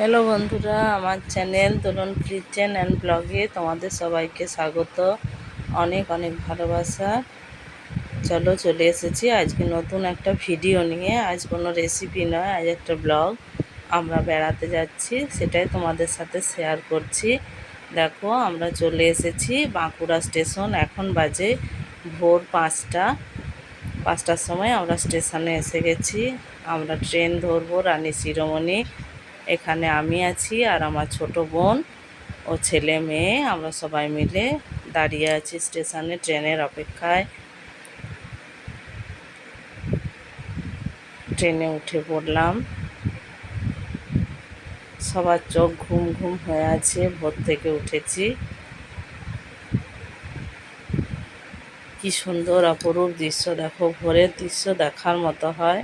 Hello বন্ধুরা, আমার channel Dolon kitchen and ব্লগে তোমাদের সবাইকে স্বাগত। অনেক অনেক ভালোবাসা। চলো চলে এসেছি আজকে নতুন একটা ভিডিও নিয়ে। আজ কোনো রেসিপি নয়, আজ একটা ব্লগ আমরা বেড়াতে যাচ্ছি, সেটাই তোমাদের সাথে শেয়ার করছি। দেখো, আমরা চলে এসেছি বাঁকুড়া স্টেশন এখন বাজে ভোর পাঁচটা। পাঁচটার সময় আমরা স্টেশনে এসে গেছি। আমরা ট্রেন ধরবো রানী শিরোমণি। এখানে আমি আছি আর আমার ছোট বোন ও ছেলে মেয়ে, আমরা সবাই মিলে দাঁড়িয়ে আছি স্টেশনে ট্রেনের অপেক্ষায়। ট্রেনে উঠে পড়লাম। সবার চোখ ঘুম ঘুম হয়ে আছে, ভোর থেকে উঠেছি। কি সুন্দর অপরূপ দৃশ্য, দেখো, ভোরের দৃশ্য দেখার মতো হয়।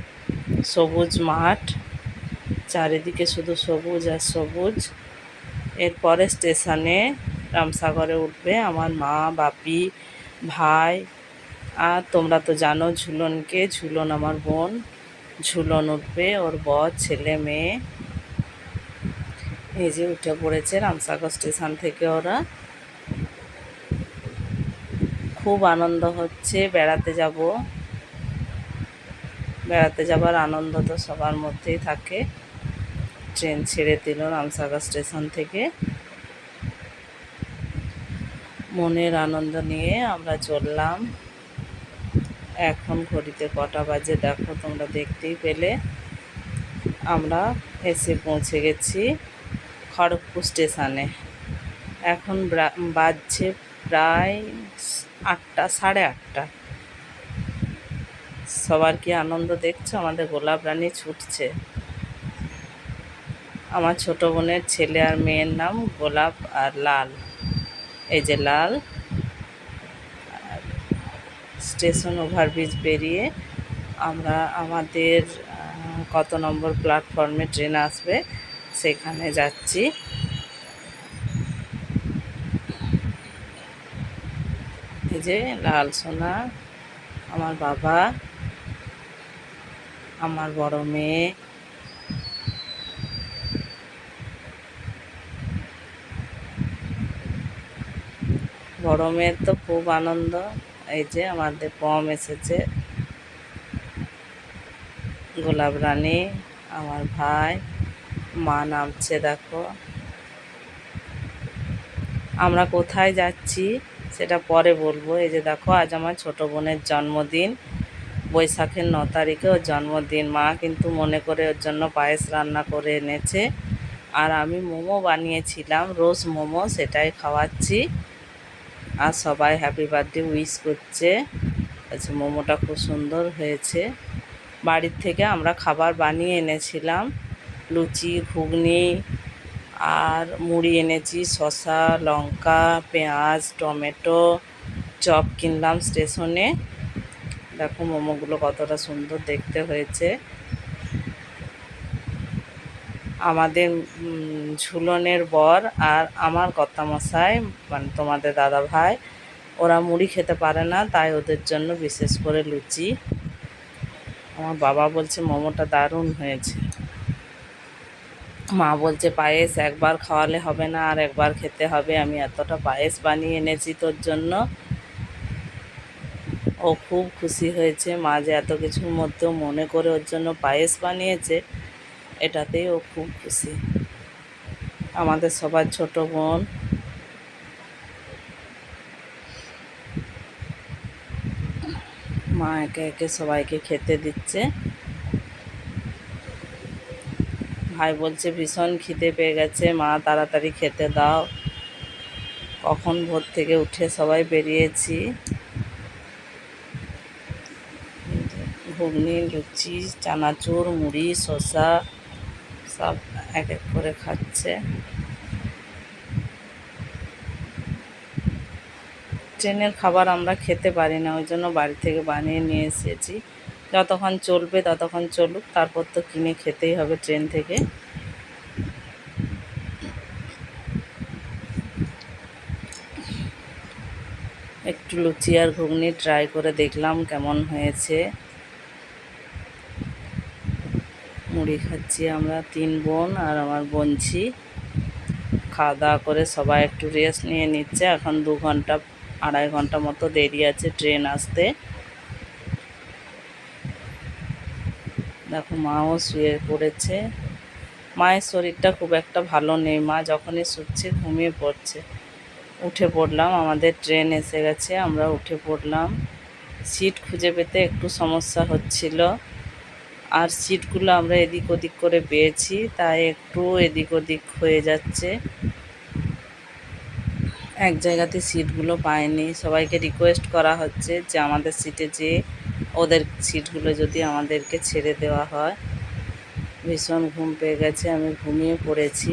সবুজ মাঠ। চারিদিকে শুধু সবুজ আর সবুজ। এরপরে স্টেশনে রামসাগরে উঠবে আমার মা, বাপি, ভাই আর তোমরা তো জানো ঝুলনকে। ঝুলন আমার বোন। ঝুলন উঠবে ওর বর, ছেলে, মেয়ে। এই যে উঠে পড়েছে রামসাগর স্টেশন থেকে ওরা। খুব আনন্দ হচ্ছে, বেড়াতে যাব। বেড়াতে যাবার আনন্দ তো সবার মধ্যেই থাকে। ট্রেন ছেড়ে দিল রামসাগর স্টেশন থেকে। মনের আনন্দ নিয়ে আমরা চললাম। এখন ঘড়িতে কটা বাজে দেখো, তোমরা দেখতেই পেলে। আমরা এসে পৌঁছে গেছি খড়গপুর স্টেশনে। এখন বাজছে প্রায় আটটা, সাড়ে আটটা। সবার কি আনন্দ দেখছ? আমাদের গোলাপ রানী ছুটছে। আমার ছোট বোনের ছেলে আর মেয়ের নাম গোলাপ আর লাল। এই যে লাল। স্টেশন ওভারব্রিজ পেরিয়ে আমরা আমাদের কত নম্বর প্ল্যাটফর্মে ট্রেন আসবে সেখানে যাচ্ছি। এই যে লাল সোনা, আমার বাবা, আমার বড় মেয়ে মেয়ের তো খুব আনন্দ। এই যে আমাদের পম এসেছে। গোলাপ রানী, আমার ভাই, মা নামছে দেখো। আমরা কোথায় যাচ্ছি সেটা পরে বলব। এই যে দেখো, আজ আমার ছোট বোনের জন্মদিন। বৈশাখের ন তারিখে ওর জন্মদিন। মা কিন্তু মনে করে ওর জন্য পায়েস রান্না করে এনেছে। আর আমি মোমো বানিয়েছিলাম, রোজ মোমো সেটাই খাওয়াচ্ছি। আর সবাই হ্যাপি বার্থডে উইশ করছে। আচ্ছা মোমোটা খুব সুন্দর হয়েছে। বাড়ির থেকে আমরা খাবার বানিয়ে এনেছিলাম। লুচি, ঘুগনি আর মুড়ি এনেছি, শসা, লঙ্কা, পেঁয়াজ, টমেটো, চপ কিনলাম স্টেশনে। দেখো মোমোগুলো কতটা সুন্দর দেখতে হয়েছে। আমাদের ঝুলনের বর আর আমার কর্তামশাই মানে তোমাদের দাদা ভাই, ওরা মুড়ি খেতে পারে না, তাই ওদের জন্য বিশেষ করে লুচি। আমার বাবা বলছে, মোমোটা দারুণ হয়েছে। মা বলছে, পায়েস একবার খাওয়ালে হবে না, আর একবার খেতে হবে। আমি এতটা পায়েস বানিয়ে এনেছি তোর জন্য। ও খুব খুশি হয়েছে। মা যে এত কিছুর মধ্যেও মনে করে ওর জন্য পায়েস বানিয়েছে। এটাতেই ও খুব খুশি। আমাদের সবার ছোট বোন। মা একে একে সবাইকে খেতে দিচ্ছে। ভাই বলছে, ভীষণ খিদে পেয়ে গেছে, মা তাড়াতাড়ি খেতে দাও। কখন ভোর থেকে উঠে সবাই বেরিয়েছি। ঘুগনি, লুচি, চানাচুর, মুড়ি, শসা সব এক এক করে খাচ্ছে। ট্রেনের খাবার আমরা খেতে পারি না, ওই জন্য বাড়ি থেকে বানিয়ে নিয়ে এসেছি। যতক্ষণ চলবে ততক্ষণ চলুক, তারপর তো কিনে খেতেই হবে ট্রেন থেকে। একটু লুচি আর ঘুগনি ট্রাই করে দেখলাম কেমন হয়েছে। মুড়ি খাচ্ছি আমরা তিন বোন আর আমার বোনছি খাওয়া দাওয়া করে সবাই একটু রেস্ট নিয়ে নিচ্ছে। এখন দু ঘণ্টা, আড়াই ঘণ্টা মতো দেরি আছে ট্রেন আসতে। দেখো মাও শুয়ে পড়েছে। মায়ের শরীরটা খুব একটা ভালো নেই। মা যখনই শুচ্ছে ঘুমিয়ে পড়ছে। উঠে পড়লাম, আমাদের ট্রেন এসে গেছে, আমরা উঠে পড়লাম। সিট খুঁজে পেতে একটু সমস্যা হচ্ছিল। আর সিটগুলো আমরা এদিক ওদিক করে পেয়েছি, তাই একটু এদিক ওদিক হয়ে যাচ্ছে। এক জায়গাতে সিটগুলো পায়নি সবাইকে রিকোয়েস্ট করা হচ্ছে যে আমাদের সিটে যে ওদের সিটগুলো যদি আমাদেরকে ছেড়ে দেওয়া হয়। ভীষণ ঘুম পেয়ে গেছে, আমি ঘুমিয়ে পড়েছি।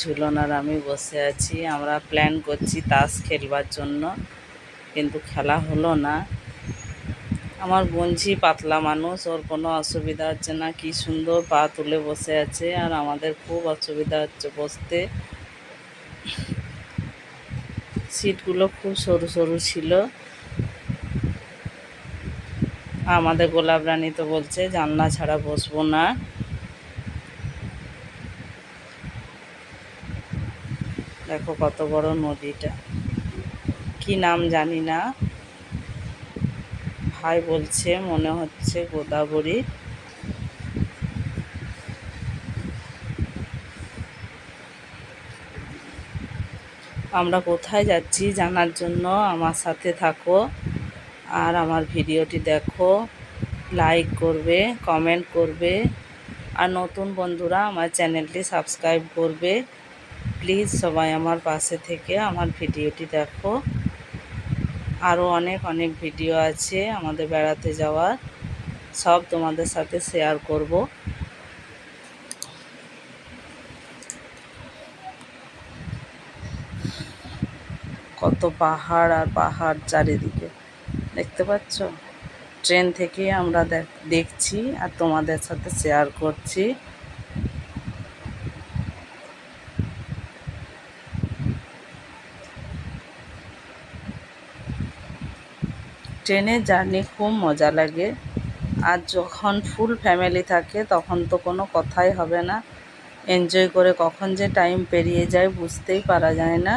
ঝুলন আর আমি বসে আছি। আমরা প্ল্যান করছি তাস খেলবার জন্য, কিন্তু খেলা হলো না। আমার বোনঝি পাতলা মানুষ, ওর কোনো অসুবিধা হচ্ছে না। কি সুন্দর পা তুলে বসে আছে, আর আমাদের খুব অসুবিধা হচ্ছে বসতে। সিটগুলো খুব সরু সরু ছিল। আমাদের গোলাপ রানী তো বলছে, জানলা ছাড়া বসবো না। দেখো কত বড় নদীটা। কি নাম জানি না। ভাই বলছে মনে হচ্ছে গোদাবরী। আমরা কোথায় যাচ্ছি জানার জন্য আমার সাথে থাকো আর আমার ভিডিওটি দেখো। লাইক করবে কমেন্ট করবে। আর নতুন বন্ধুরা আমার চ্যানেলটি সাবস্ক্রাইব করবে। প্লিজ সবাই আমার পাশে থেকে আমার ভিডিওটি দেখো। আরও অনেক অনেক ভিডিও আছে আমাদের বেড়াতে যাওয়ার। সব তোমাদের সাথে শেয়ার করব। কত পাহাড় আর পাহাড় চারিদিকে। দেখতে পাচ্ছ? ট্রেন থেকে আমরা দেখ- দেখছি আর তোমাদের সাথে শেয়ার করছি। ট্রেনের জার্নি খুব মজা লাগে। আর যখন ফুল ফ্যামিলি থাকে, তখন তো কোনো কথাই হবে না। এনজয় করে কখন যে টাইম পেরিয়ে যায় বুঝতেই পারা যায় না।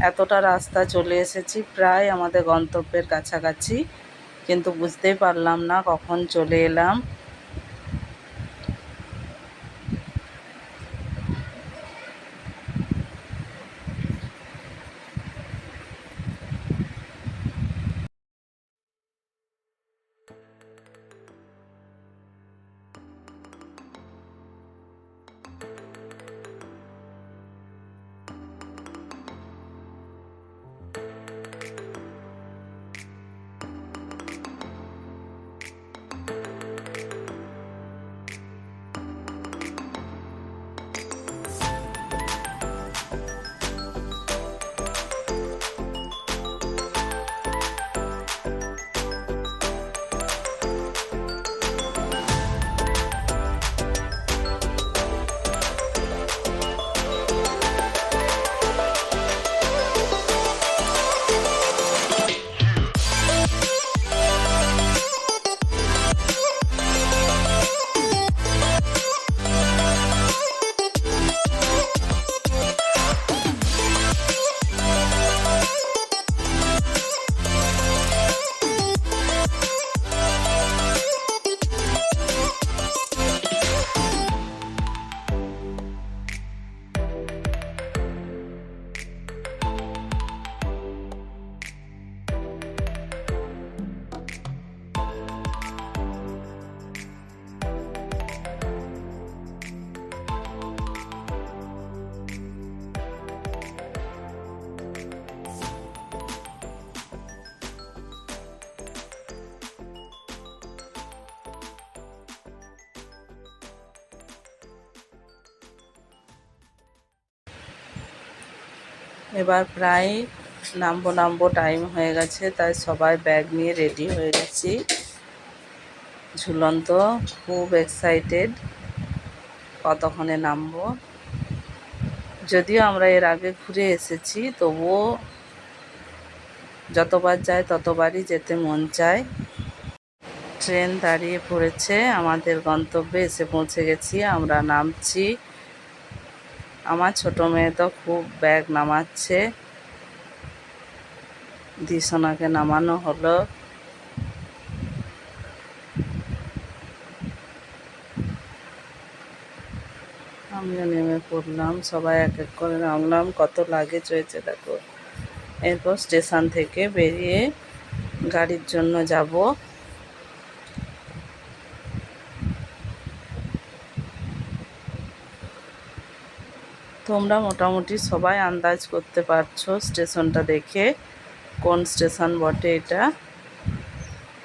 এতটা রাস্তা চলে এসেছি, প্রায় আমাদের গন্তব্যের কাছাকাছি। কিন্তু বুঝতেই পারলাম না কখন চলে এলাম। এবার প্রায় নামবো নামবো টাইম হয়ে গেছে, তাই সবাই ব্যাগ নিয়ে রেডি হয়ে গেছি। ঝুলন্ত খুব এক্সাইটেড কতক্ষণে নামবো? যদিও আমরা এর আগে ঘুরে এসেছি, তবুও যতবার যায় ততবারই যেতে মন চায়। ট্রেন দাঁড়িয়ে পড়েছে, আমাদের গন্তব্যে এসে পৌঁছে গেছি, আমরা নামছি। আমার ছোট মেয়ে তো খুব ব্যাগ নামাচ্ছে। দিশোনাকে নামানো হলো। আমিও নেমে পড়লাম, সবাই এক এক করে নামলাম, কত লাগেজ হয়েছে দেখো। এরপর স্টেশন থেকে বেরিয়ে গাড়ির জন্য যাব। তোমরা মোটামুটি সবাই আন্দাজ করতে পারছ স্টেশনটা দেখে। কোন স্টেশন বটে এটা?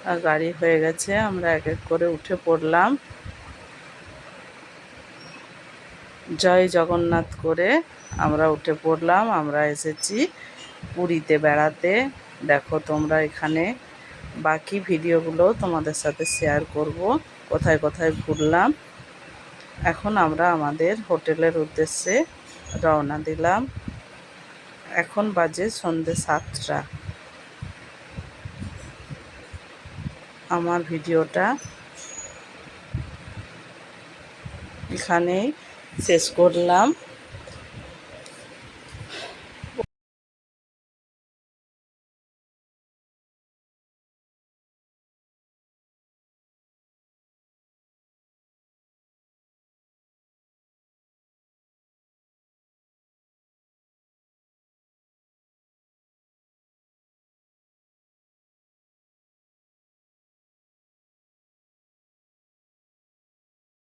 আর গাড়ি হয়ে গেছে, আমরা এক এক করে উঠে পড়লাম। জয় জগন্নাথ করে আমরা উঠে পড়লাম, আমরা এসেছি পুরীতে বেড়াতে। দেখো তোমরা এখানে বাকি ভিডিওগুলো তোমাদের সাথে শেয়ার করব। কোথায় কোথায় ঘুরলাম। এখন আমরা আমাদের হোটেলের উদ্দেশ্যে রওনা দিলাম। এখন বাজে সন্ধে সাতটা। আমার ভিডিওটা এখানেই শেষ করলাম।